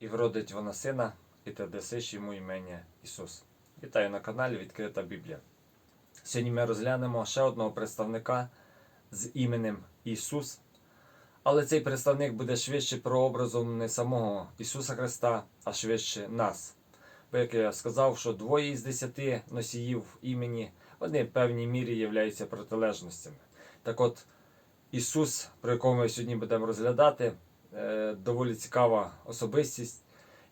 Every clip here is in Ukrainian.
і вродить вона сина, і ти дасиш йому імення Ісус. Вітаю на каналі Відкрита Біблія. Сьогодні ми розглянемо ще одного представника з іменем Ісус. Але цей представник буде швидше прообразом не самого Ісуса Христа, а швидше нас. Бо як я сказав, що двоє із десяти носіїв імені, вони в певній мірі являються протилежностями. Так от, Ісус, про якого ми сьогодні будемо розглядати, доволі цікава особистість,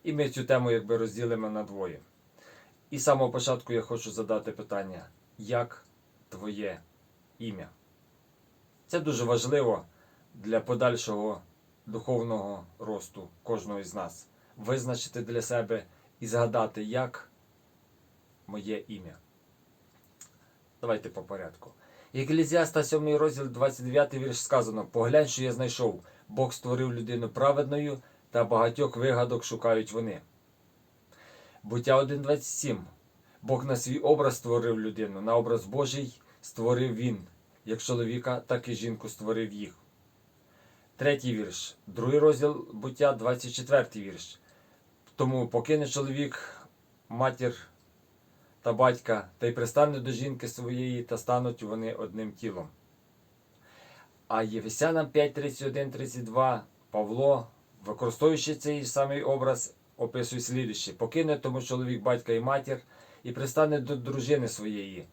і ми цю тему якби розділимо на двоє. І з самого початку я хочу задати питання: як твоє ім'я? Це дуже важливо для подальшого духовного росту кожного із нас. Визначити для себе і згадати, як моє ім'я. Давайте по порядку. Еклезіаста 7 розділ 29 вірш сказано: Поглянь, що я знайшов. Бог створив людину праведною, та багатьох вигадок шукають вони. Буття 1.27. Бог на свій образ створив людину, на образ Божий створив він, як чоловіка, так і жінку створив їх. Третій вірш, другий розділ буття, 24 вірш. Тому покине чоловік матір та батька, та й пристане до жінки своєї, та стануть вони одним тілом. А Єфесянам 5, 31, 32 Павло, використовуючи цей самий образ, описує слідуще: покине тому чоловік батька і матір, і пристане до дружини своєї,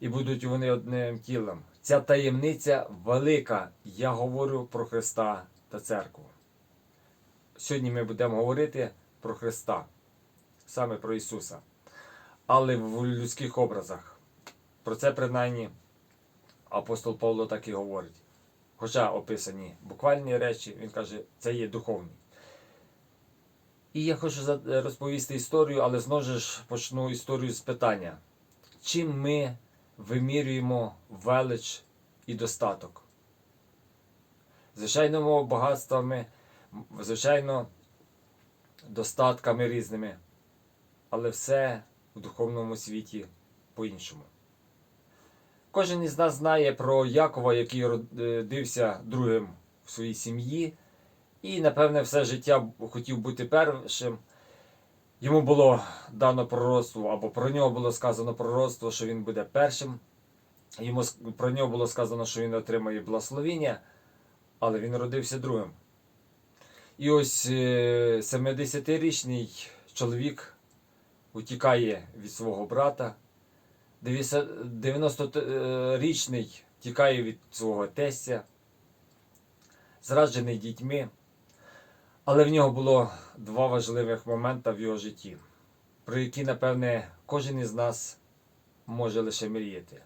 і будуть вони одним тілом. Ця таємниця велика. Я говорю про Христа та церкву. Сьогодні ми будемо говорити про Христа, саме про Ісуса, але в людських образах. Про це принаймні апостол Павло так і говорить. Хоча описані буквальні речі, він каже, це є духовні. І я хочу розповісти історію, але знову ж почну історію з питання. Чим ми вимірюємо велич і достаток? Звичайно, багатствами, звичайно, достатками різними, але все в духовному світі по-іншому. Кожен із нас знає про Якова, який родився другим в своїй сім'ї, і, напевне, все життя хотів бути першим. Йому було дано пророцтво, або про нього було сказано пророцтво, що він буде першим. Йому про нього було сказано, що він отримає благословіння, але він родився другим. І ось е, 70-річний чоловік утікає від свого брата. 90-річний тікає від свого тестя, зраджений дітьми. Але в нього було два важливих моменти в його житті, про які, напевне, кожен із нас може лише мріяти.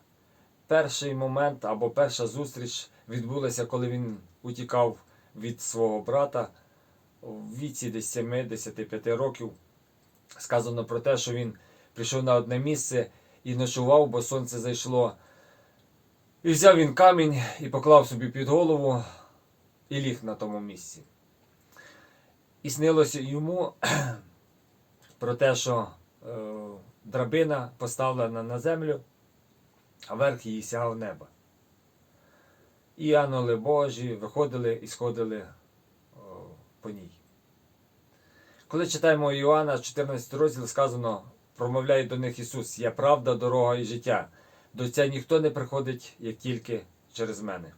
Перший момент або перша зустріч відбулася, коли він утікав від свого брата в віці десь 7-5 років. Сказано про те, що він прийшов на одне місце і ночував, бо сонце зайшло. І взяв він камінь і поклав собі під голову і ліг на тому місці. І снилося йому про те, що е, драбина поставлена на землю, а верх її сягав неба. І ангели Божі виходили і сходили о, по ній. Коли читаємо Іоанна, 14 розділ сказано, промовляє до них Ісус: Я правда, дорога і життя. До Отця ніхто не приходить, як тільки через мене.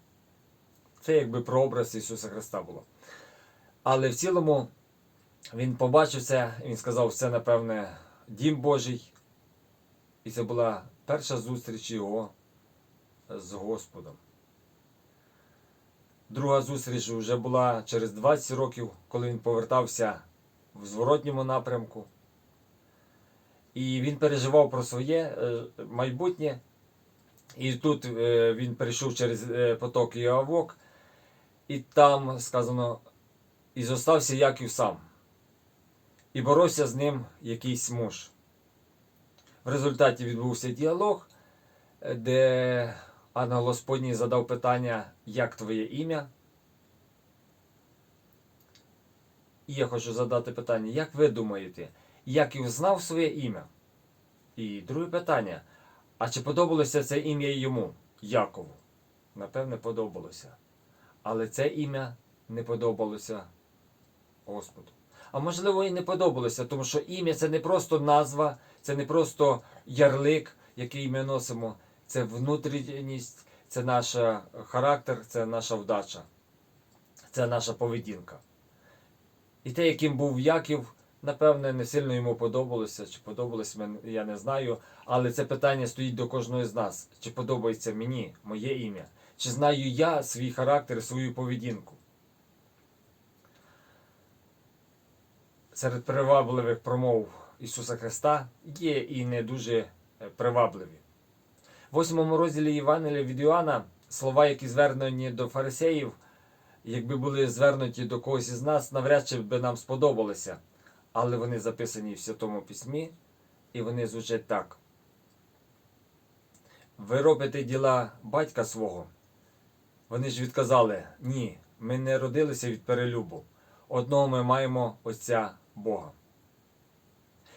Це якби прообраз Ісуса Христа було. Але в цілому він побачив це, він сказав, це, напевне, дім Божий. І це була перша зустріч його з Господом. Друга зустріч вже була через 20 років, коли він повертався в зворотньому напрямку. І він переживав про своє е, майбутнє. І тут е, він перейшов через е, поток Іавок, і там сказано, і зостався Яків сам. І боровся з ним якийсь муж. В результаті відбувся діалог, де ангел Господній задав питання, як твоє ім'я. І я хочу задати питання, як ви думаєте, Яків знав своє ім'я? І друге питання. А чи подобалося це ім'я йому, Якову? Напевне, подобалося. Але це ім'я не подобалося Господу. а можливо і не подобалося, тому що ім'я це не просто назва, це не просто ярлик, який ми носимо, це внутрішність, це наш е, характер, це наша вдача, це наша поведінка. І те, яким був Яків, напевне, не сильно йому подобалося, чи подобалось мені, я не знаю. Але це питання стоїть до кожного з нас. Чи подобається мені моє ім'я? Чи знаю я свій характер, свою поведінку? Серед привабливих промов Ісуса Христа є і не дуже е, привабливі. В восьмому розділі Євангелія від Іоанна слова, які звернені до фарисеїв, якби були звернуті до когось із нас, навряд чи би нам сподобалися. Але вони записані в Святому Письмі, і вони звучать так. Ви робите діла батька свого. Вони ж відказали: ні, ми не родилися від перелюбу. Одного ми маємо Отця Бога.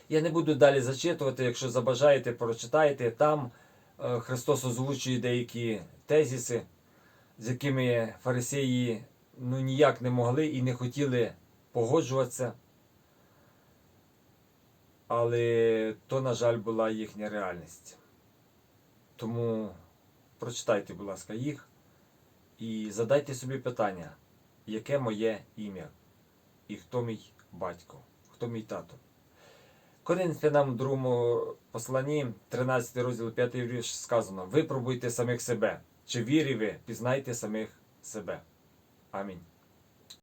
Я не буду далі зачитувати, якщо забажаєте, прочитайте. Там е, Христос озвучує деякі тезіси, з якими фарисеї ну, ніяк не могли і не хотіли погоджуватися. Але то, на жаль, була їхня реальність. Тому прочитайте, будь ласка, їх і задайте собі питання, яке моє ім'я і хто мій батько, хто мій тато. Коринфянам другому посланні, 13 розділ 5 вірш сказано: Випробуйте самих себе, чи вірі ви, пізнайте самих себе. Амінь.